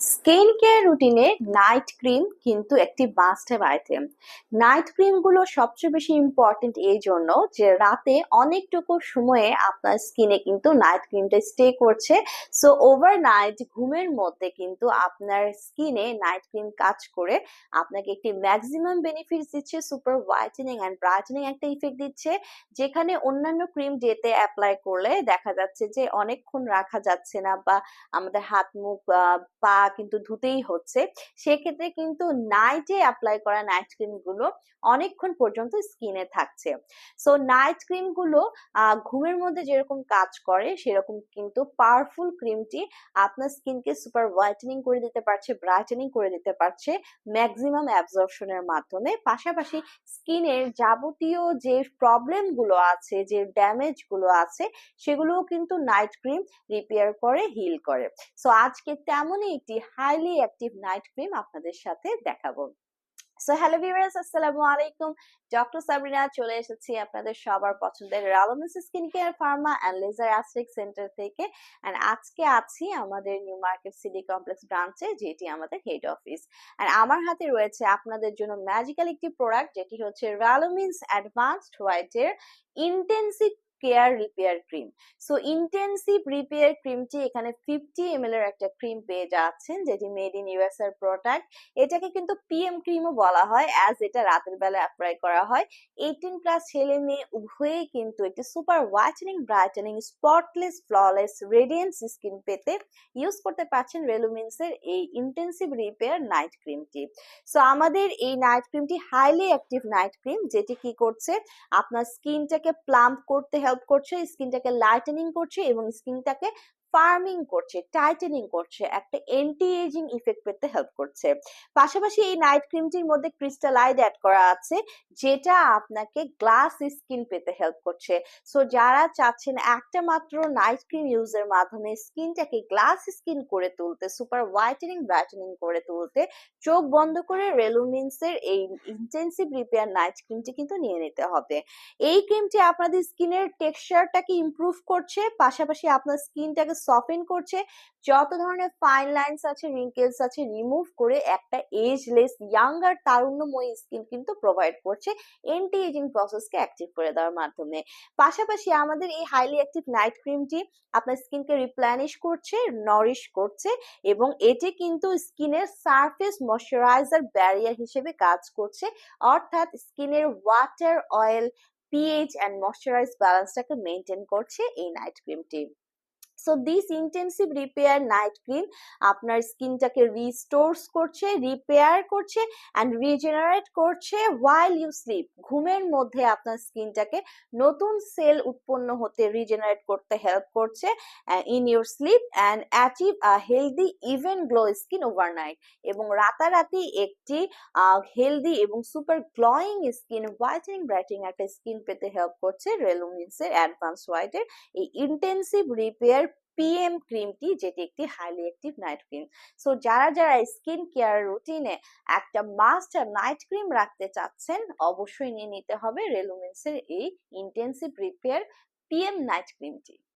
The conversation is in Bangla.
স্কিন কেয়ার রুটিনে নাইট ক্রিম কিন্তু একটি মাস্ট আইটেম নাইট ক্রিমগুলো সবচেয়ে বেশি ইম্পর্টেন্ট এই জন্য যে রাতে অনেকটুকু সময়ে আপনার স্কিনে কিন্তু নাইট ক্রিমটা স্টে করছে। সো ওভার নাইট ঘুমের মধ্যে কিন্তু আপনার স্কিনে নাইট ক্রিম কাজ করে আপনাকে একটি ম্যাক্সিমাম বেনিফিটস দিচ্ছে সুপার হোয়াইটেনিং অ্যান্ড ব্রাইটেনিং একটা ইফেক্ট দিচ্ছে। যেখানে অন্যান্য ক্রিম ডেতে অ্যাপ্লাই করলে দেখা যাচ্ছে যে অনেকক্ষণ রাখা যাচ্ছে না বা আমাদের হাত মুখ পা কিন্তু ধুতেই হচ্ছে। সেক্ষেত্রে কিন্তু নাইটে অ্যাপ্লাই করা নাইট ক্রিমগুলো অনেকক্ষণ পর্যন্ত স্কিনে থাকছে। সো নাইট ক্রিমগুলো ঘুমের মধ্যে যেরকম কাজ করে, সেরকম কিন্তু পাওয়ারফুল ক্রিমটি আপনার স্কিনকে সুপার হোয়াইটেনিং করে দিতে পারছে ব্রাইটেনিং করে দিতে পারছে ম্যাক্সিমাম অ্যাবজর্পশনের মাধ্যমে। পাশাপাশি স্কিনের যাবতীয় যে প্রবলেমগুলো আছে, যে ড্যামেজগুলো আছে, সেগুলোও কিন্তু নাইট ক্রিম রিপেয়ার করে হিল করে। সো আজকে তেমনই একটি হাইলি অ্যাক্টিভ নাইট ক্রিম আপনাদের সাথে দেখাবো। সো হ্যালো ভিউয়ার্স আসসালামু আলাইকুম। ডক্টর সাবরিনা চলে এসেছি আপনাদের সবার পছন্দের রালোমিস skin care pharma and laser centre থেকে। অ্যান্ড আজকে আছি আমাদের নিউ মার্কেট সিটি কমপ্লেক্স ব্রাঞ্চে যেটি আমাদের হেড অফিস অ্যান্ড আমার হাতে রয়েছে আপনাদের জন্য ম্যাজিক্যাল একটি প্রোডাক্ট যেটি হচ্ছে রালোমিন্স অ্যাডভান্সড হোয়াইটের intensive care repair cream so intensive repair ক্রিমটি এখানে ফিফটি এম এর একটা ক্রিম পেয়ে যাচ্ছেন, যেটি মেড ইন ইউএস এর প্রোডাক্ট এটাকে কিন্তু পিএম ক্রিমও বলা হয় অ্যাজ এটা রাতের বেলা অ্যাপ্লাই করা হয়। এইটিন প্লাস ছেলে মেয়ে উভয়েই কিন্তু একটি super whitening brightening spotless flawless radiance skin পেতে ইউজ করতে পারছেন রেলুমিন্সের এই ইন্টেন্সিভ রিপেয়ার নাইট ক্রিমটি সো আমাদের এই নাইট ক্রিমটি হাইলি অ্যাক্টিভ নাইট ক্রিম যেটি কি করছে, আপনার স্কিনটাকে প্লাম্প করতে হেল্প করছে স্কিনটাকে লাইটেনিং করছে এবং স্কিনটাকে ফার্মিং করছে টাইটেনিং করছে, একটা এন্টি এজিং ইফেক্ট পেতে হেল্প করছে। পাশাপাশি এই নাইট ক্রিমটির মধ্যে ক্রিস্টালাইড অ্যাড করা আছে, যেটা আপনাকে গ্লাস স্কিন পেতে হেল্প করছে। সো যারা চাচ্ছেন একটা মাত্র নাইট ক্রিম ইউজের মাধ্যমে স্কিনটাকে গ্লাস স্কিন করে তুলতে সুপার হোয়াইটেনিং ব্রাইটেনিং করে তুলতে, চোখ বন্ধ করে রেলুমিন্সের এই ইন্টেন্সিভ রিপেয়ার নাইট ক্রিমটি কিন্তু নিয়ে নিতে হবে। এই ক্রিমটি আপনাদের স্কিনের টেক্সচারটাকে ইমপ্রুভ করছে, পাশাপাশি আপনার স্কিনটাকে সফেন করছে। যত ধরনের ফাইন লাইন্স আছে রিঙ্কেলস আছে রিমুভ করে একটা এজলেস ইয়াঙ্গার তারুণ্যময়ী স্কিন কিন্তু প্রোভাইড করছে এন্টি এজিং প্রসেসকে অ্যাক্টিভ করে দেওয়ার মাধ্যমে। পাশাপাশি আমাদের এই হাইলি অ্যাক্টিভ নাইট ক্রিমটি আপনার স্কিনকে রিপ্ল্যানিশ করছে নরিশ করছে এবং এটি কিন্তু স্কিনের সারফেস ময়শ্চারাইজার ব্যারিয়ার হিসেবে কাজ করছে। অর্থাৎ স্কিনের water oil pH and moisturise ব্যালেন্সটাকে maintain করছে এই নাইট ক্রিমটি so this intensive repair night cream আপনার স্কিনটাকে রিস্টোরস করছে রিপেয়ার করছে অ্যান্ড রিজেনারেট করছে ওয়াইল ইউ স্লিপ ঘুমের মধ্যে আপনার স্কিনটাকে নতুন সেল উৎপন্ন হতে রিজেনারেট করতে হেল্প করছে in your sleep and achieve a healthy even glow skin overnight এবং রাতারাতি একটি হেলদি এবং super glowing skin whitening brightening একটা স্কিন পেতে হেল্প করছে রেলুমিন্সের অ্যাডভান্স হোয়াইটের এই ইন্টেন্সিভ রিপেয়ার পিএম ক্রিমটি যেটি একটি highly active night cream so যারা যারা স্কিন কেয়ার রুটিনে একটা মাস্টার নাইট ক্রিম রাখতে চাচ্ছেন, অবশ্যই নিয়ে নিতে হবে রেলুমেন্সের এই ইন্টেন্সিভ রিপেয়ার পিএম নাইট ক্রিমটি